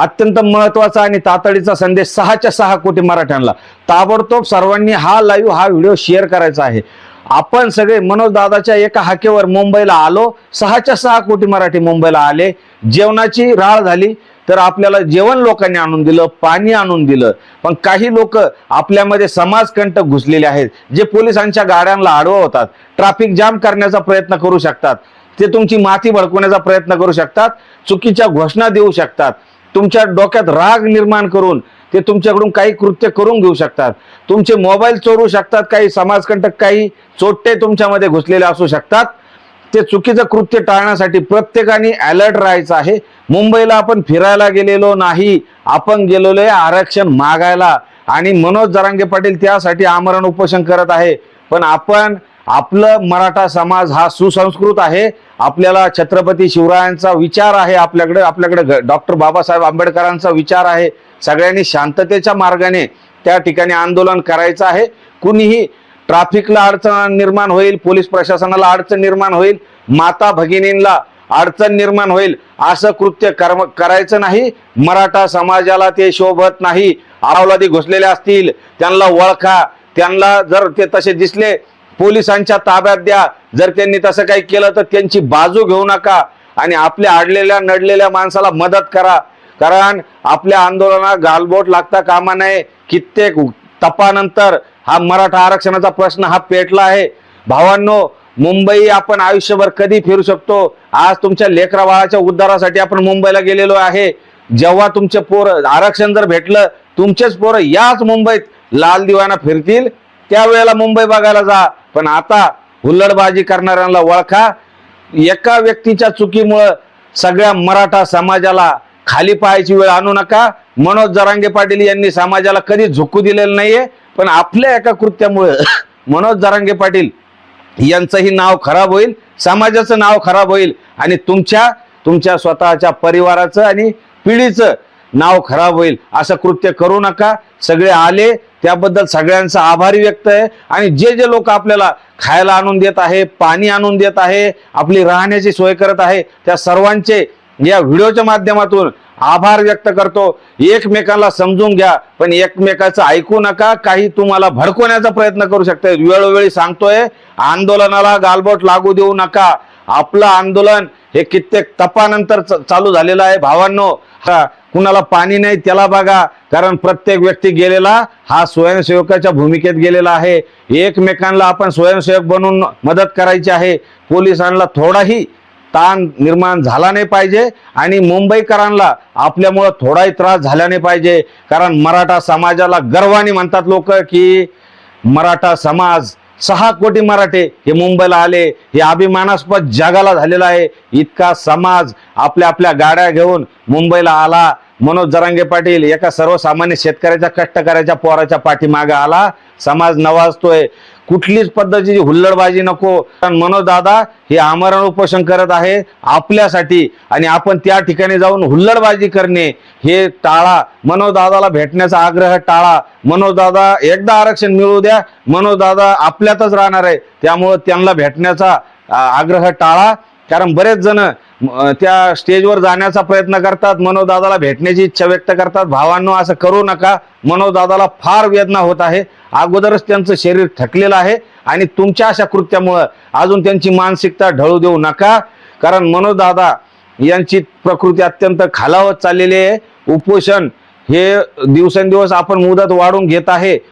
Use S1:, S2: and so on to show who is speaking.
S1: अत्यंत महत्त्वाचा आणि तातडीचा संदेश सहाच्या सहा कोटी मराठ्यांना. ताबडतोब सर्वांनी हा लाईव्ह हा व्हिडिओ शेअर करायचा आहे. आपण सगळे मनोज दादाच्या एका हाकेवर मुंबईला आलो. सहाच्या सहा कोटी मराठी मुंबईला आले. जेवणाची राळ झाली. तर आपल्याला जेवण लोकांनी आणून दिलं पाणी आणून दिलं. पण काही लोक आपल्यामध्ये समाजकंटक घुसलेले आहेत जे पोलिसांच्या गाड्यांना अडवतात ट्रॅफिक जाम करण्याचा प्रयत्न करू शकतात. ते तुमची माती भडकवण्याचा प्रयत्न करू शकतात. चुकीच्या घोषणा देऊ शकतात. तुमच्या डोक्यात राग निर्माण करून ते तुमच्याकडून काही कृत्य करून घेऊ शकतात. तुमचे मोबाईल चोरू शकतात काही समाजकंटक काही चोट्टे तुमच्यामध्ये घुसलेले असू शकतात. ते चुकीचं कृत्य टाळण्यासाठी प्रत्येकाने अलर्ट राहायचं आहे. मुंबईला आपण फिरायला गेलेलो नाही आपण गेलेलो आहे आरक्षण मागायला. आणि मनोज जरांगे पाटील त्यासाठी आमरण उपोषण करत आहे. पण आपण आपलं मराठा समाज हा सुसंस्कृत आहे. आपल्याला छत्रपती शिवरायांचा विचार आहे आपल्याकडे आपल्याकडे डॉक्टर बाबासाहेब आंबेडकरांचा विचार आहे. सगळ्यांनी शांततेच्या मार्गाने त्या ठिकाणी आंदोलन करायचं आहे. कुणीही ट्रॅफिकला अडचण निर्माण होईल पोलीस प्रशासनाला अडचण निर्माण होईल माता भगिनींना अडचण निर्माण होईल असं कृत्य कर्म करायचं नाही. मराठा समाजाला ते शोभत नाही. अवलादी घुसलेले असतील त्यांना ओळखा. त्यांना जर ते तसे दिसले पोलिसांच्या ताब्यात द्या. जर त्यांनी तसं काही केलं तर त्यांची बाजू घेऊ नका आणि आपल्या अडलेल्या नडलेल्या माणसाला मदत करा. कारण आपल्या आंदोलनात गालबोट लागता कामा नये. कित्येक तपानंतर हा मराठा आरक्षणाचा प्रश्न हा पेटला आहे. भावांनो मुंबई आपण आयुष्यभर कधी फिरू शकतो? आज तुमच्या लेकरा बाळाच्या उद्धारासाठी आपण मुंबईला गेलेलो आहे. जेव्हा तुमचे पोर आरक्षण जर भेटलं तुमचेच पोरं याच मुंबईत लाल दिवाना फिरतील. त्यावेळेला मुंबई बघायला जा. पण आता हुल्लडबाजी करणाऱ्यांना ओळखा. एका व्यक्तीच्या चुकीमुळं सगळ्या मराठा समाजाला खाली पाहायची वेळ आणू नका. मनोज जरांगे पाटील यांनी समाजाला कधी झुकू दिलेलं नाहीये पण आपल्या एका कृत्यामुळे मनोज जरांगे पाटील यांचंही नाव खराब होईल समाजाचं नाव खराब होईल आणि तुमच्या तुमच्या स्वतःच्या परिवाराचं आणि पिढीचं नाव खराब होईल. असं कृत्य करू नका. सगळे आले. त्याबद्दल सगळ्यांचा आभारी व्यक्त आहे. आणि जे जे लोक आपल्याला खायला आणून देत आहे पाणी आणून देत आहे आपली राहण्याची सोय करत आहे त्या सर्वांचे या व्हिडिओच्या माध्यमातून आभार व्यक्त करतो. एकमेकांना समजून घ्या. पण एकमेकाचं ऐकू नका. काही तुम्हाला भडकवण्याचा प्रयत्न करू शकते. वेळोवेळी सांगतोय आंदोलनाला गालबोट लागू देऊ नका. आपलं आंदोलन हे कित्येक तपानंतर च- चालू झालेलं आहे. भावांनो हा कुणाला पाणी नाही त्याला बघा. कारण प्रत्येक व्यक्ती गेलेला हा स्वयंसेवकाच्या भूमिकेत गेलेला आहे. एकमेकांना आपण स्वयंसेवक बनून मदत करायची आहे. पोलिसांना थोडाही ताण निर्माण झाला नाही पाहिजे आणि मुंबईकरांना आपल्यामुळं थोडाही त्रास झाला नाही पाहिजे. कारण मराठा समाजाला गर्वाने म्हणतात लोक की मराठा समाज सहा कोटी मराठे हे मुंबईला आले. हे अभिमानास्पद जगाला झालेला आहे. इतका समाज आपल्या आपल्या गाड्या घेऊन मुंबईला आला. मनोज जरांगे पाटील एका सर्वसामान्य शेतकऱ्याच्या कष्टकऱ्याच्या पोराच्या पाठीमागे आला. समाज नवाजतोय. कुठलीच पद्धतीची हुल्लडबाजी नको. कारण मनोज दादा हे आमरण उपोषण करत आहे आपल्यासाठी आणि आपण त्या ठिकाणी जाऊन हुल्लडबाजी करणे हे टाळा. मनोज दादाला भेटण्याचा आग्रह टाळा. मनोज दादा एकदा आरक्षण मिळू द्या. मनोज दादा आपल्यातच राहणार आहे. त्यामुळं त्यांना भेटण्याचा आग्रह टाळा. कारण बरेच जण त्या स्टेजवर जाण्याचा प्रयत्न करतात मनोदादाला भेटण्याची इच्छा व्यक्त करतात. भावांनो असं करू नका. मनोदादाला फार वेदना होत आहे. अगोदरच त्यांचं शरीर थकलेलं आहे आणि तुमच्या अशा कृत्यामुळं अजून त्यांची मानसिकता ढळू देऊ नका. कारण मनोदादा यांची प्रकृती अत्यंत खालावत चाललेली आहे. उपोषण हे दिवसेंदिवस आपण मुदत वाढून घेत आहे.